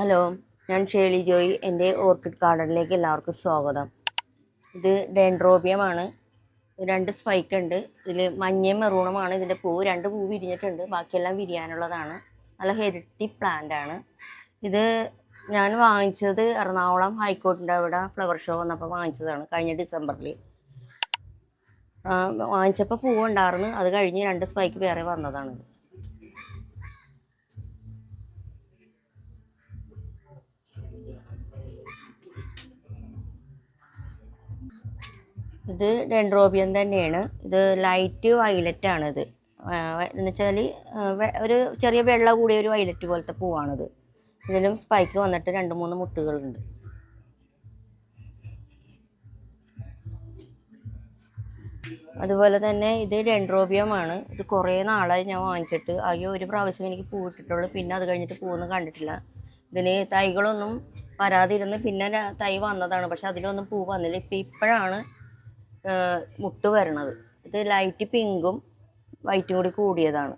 Hello ഞാൻ ഷേളി ജോയി എന്റെ orchid ഗാർഡനിലേക്ക് എല്ലാവർക്കും സ്വാഗതം. ഇത് ഡെൻഡ്രോബിയമാണ്. രണ്ട് സ്പൈക്ക് ഉണ്ട്. ഇതിൽ മഞ്ഞയും മെറൂണുമാണ് ഇതിന്റെ പൂവ് രണ്ട് പൂവ് വിരിഞ്ഞിട്ടുണ്ട്. ബാക്കിയെല്ലാം വിരിയാനുള്ളതാണ്. നല്ല ഹെൽത്തി പ്ലാന്റ് ആണ്. ഇത് ഞാൻ വാങ്ങിച്ചത് എറണാകുളം ഹൈക്കോർട്ടിന്റെ അവിടെ ഫ്ലവർ ഷോ വന്നപ്പോൾ വാങ്ങിച്ചതാണ് കഴിഞ്ഞ ഡിസംബറിൽ വാങ്ങിച്ചപ്പോൾ പൂവ് ഉണ്ടായിരുന്നു. അത് കഴിഞ്ഞ് രണ്ട് സ്പൈക്ക് വേറെ വന്നതാണ്. ഇത് ഡെൻഡ്രോബിയം തന്നെയാണ്. ഇത് ലൈറ്റ് വയലറ്റ് ആണിത്. എന്ന് വെച്ചാൽ ഒരു ചെറിയ വെള്ള കൂടിയ ഒരു വയലറ്റ് പോലത്തെ പൂവാണിത്. ഇതിലും സ്പൈക്ക് വന്നിട്ട് രണ്ട് മൂന്ന് മുട്ടുകളുണ്ട്. അതുപോലെ തന്നെ ഇത് ഡെൻഡ്രോബിയമാണ് ഇത് കുറേ നാളായി ഞാൻ വാങ്ങിച്ചിട്ട്. അയ്യോ ഒരു പ്രാവശ്യം എനിക്ക് പൂ ഇട്ടിട്ടുള്ളൂ. പിന്നെ അത് കഴിഞ്ഞിട്ട് പൂവൊന്നും കണ്ടിട്ടില്ല. ഇതിന് തൈകളൊന്നും വരാതിരുന്ന് പിന്നെ തൈ വന്നതാണ്. പക്ഷെ അതിലൊന്നും പൂ വന്നില്ല. ഇപ്പം ഇപ്പോഴാണ് മുട്ട് വരണത്. ഇത് ലൈറ്റ് പിങ്കും വൈറ്റും കൂടി കൂടിയതാണ്.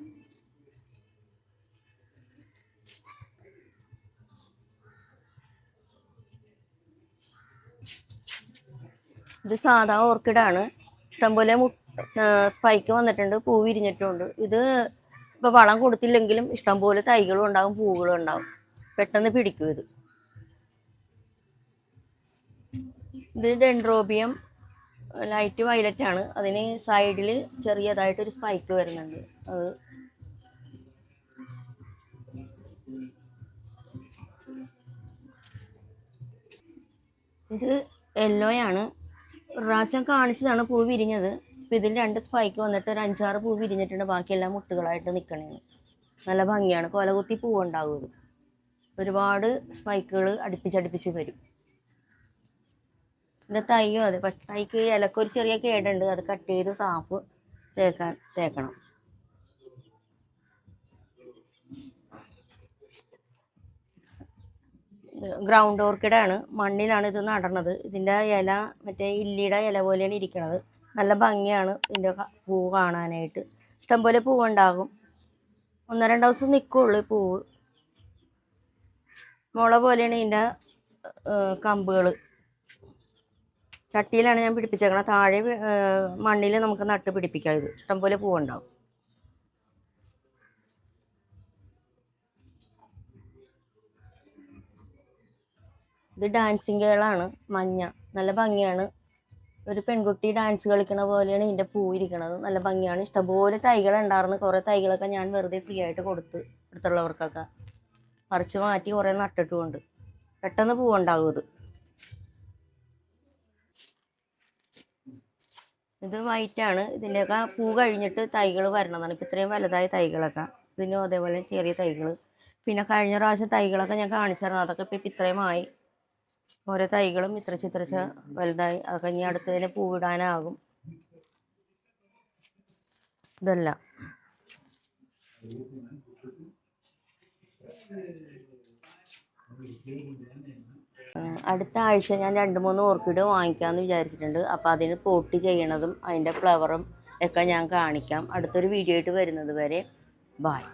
ഇത് സാധാ ഓർക്കിഡാണ് ഇഷ്ടംപോലെ സ്പൈക്ക് വന്നിട്ടുണ്ട് പൂ വിരിഞ്ഞിട്ടുണ്ട്. ഇത് ഇപ്പോൾ വളം കൊടുത്തില്ലെങ്കിലും ഇഷ്ടംപോലെ തൈകളും ഉണ്ടാവും പൂവുകളും ഉണ്ടാവും. പെട്ടെന്ന് പിടിക്കും ഇത്. ഇത് ഡെൻഡ്രോബിയം ലൈറ്റ് വയലറ്റ് ആണ്. അതിന് സൈഡിൽ ചെറിയതായിട്ടൊരു സ്പൈക്ക് വരുന്നുണ്ട്. അത് ഇത് യെല്ലോയാണ് പ്രാവശ്യം കാണിച്ചതാണ് പൂ വിരിഞ്ഞത്. ഇപ്പം ഇതിൽ രണ്ട് സ്പൈക്ക് വന്നിട്ട് ഒരു അഞ്ചാറ് പൂ വിരിഞ്ഞിട്ടുണ്ട്. ബാക്കിയെല്ലാം മുട്ടുകളായിട്ട് നിൽക്കണേന്ന് നല്ല ഭംഗിയാണ്. കൊലകുത്തി പൂവുണ്ടാകും ഒരുപാട് സ്പൈക്കുകൾ അടുപ്പിച്ചടുപ്പിച്ച് വരും. ഇതിന്റെ തൈയും അതെ. തൈക്ക് ഇലക്കൊരു ചെറിയ കേടുണ്ട്. അത് കട്ട് ചെയ്ത് സാഫ് തേക്കാൻ തേക്കണം. ഗ്രൗണ്ട് ഓർക്കിഡാണ് മണ്ണിലാണ് ഇത് നടണത് ഇതിന്റെ ഇല മറ്റേ ഇല്ലിയുടെ ഇല പോലെയാണ് ഇരിക്കണത്. നല്ല ഭംഗിയാണ് ഇതിന്റെ പൂ കാണാനായിട്ട്. ഇഷ്ടംപോലെ പൂവുണ്ടാകും ഒന്നോ രണ്ടോ ദിവസം നിൽക്കുള്ളൂ പൂവ്. മുള പോലെയാണ് ഇതിന്റെ കമ്പുകൾ ചട്ടിയിലാണ് ഞാൻ പിടിപ്പിച്ചേക്കണത്. താഴെ മണ്ണിൽ നമുക്ക് നട്ട് പിടിപ്പിക്കാം. ഇത് ഇഷ്ടംപോലെ പൂവുണ്ടാവും. ഇത് ഡാൻസിങ് കേളാണ് മഞ്ഞ. നല്ല ഭംഗിയാണ്. ഒരു പെൺകുട്ടി ഡാൻസ് കളിക്കുന്ന പോലെയാണ് ഇതിന്റെ പൂ ഇരിക്കുന്നത് നല്ല ഭംഗിയാണ്. ഇഷ്ടംപോലെ തൈകൾ ഉണ്ടായിരുന്നു. കുറേ തൈകളൊക്കെ ഞാൻ വെറുതെ ഫ്രീ ആയിട്ട് കൊടുത്ത് അടുത്തുള്ളവർക്കൊക്കെ പറിച്ച് മാറ്റി കുറേ നട്ടിട്ടുമുണ്ട്. പെട്ടെന്ന് പൂവുണ്ടാകും ഇത്. ഇത് വൈറ്റ് ആണ് ഇതിന്റെയൊക്കെ പൂ കഴിഞ്ഞിട്ട് തൈകൾ വരണതാണ്. ഇപ്പം ഇത്രയും വലുതായ തൈകളൊക്കെ. ഇതിനും അതേപോലെ ചെറിയ തൈകൾ പിന്നെ കഴിഞ്ഞ പ്രാവശ്യം തൈകളൊക്കെ ഞാൻ കാണിച്ചിരുന്നു അതൊക്കെ ഇപ്പം ഇത്രയും ഇത്രയുമായി ഓരോ തൈകളും ഇത്ര ചിത്രച്ച വലുതായി. അതൊക്കെ ഇനി അടുത്തതിന് പൂവിടാനാകും. ഇതല്ല. ഉം, അടുത്ത ആഴ്ച ഞാൻ രണ്ട് മൂന്ന് ഓർക്കിഡ് വാങ്ങിക്കാമെന്ന് വിചാരിച്ചിട്ടുണ്ട്. അപ്പോൾ അതിന് പോട്ട് ചെയ്യണതും അതിന്റെ ഫ്ലവറും ഒക്കെ ഞാൻ കാണിക്കാം. അടുത്തൊരു വീഡിയോ ആയിട്ട് വരുന്നത് വരെ. ബായ്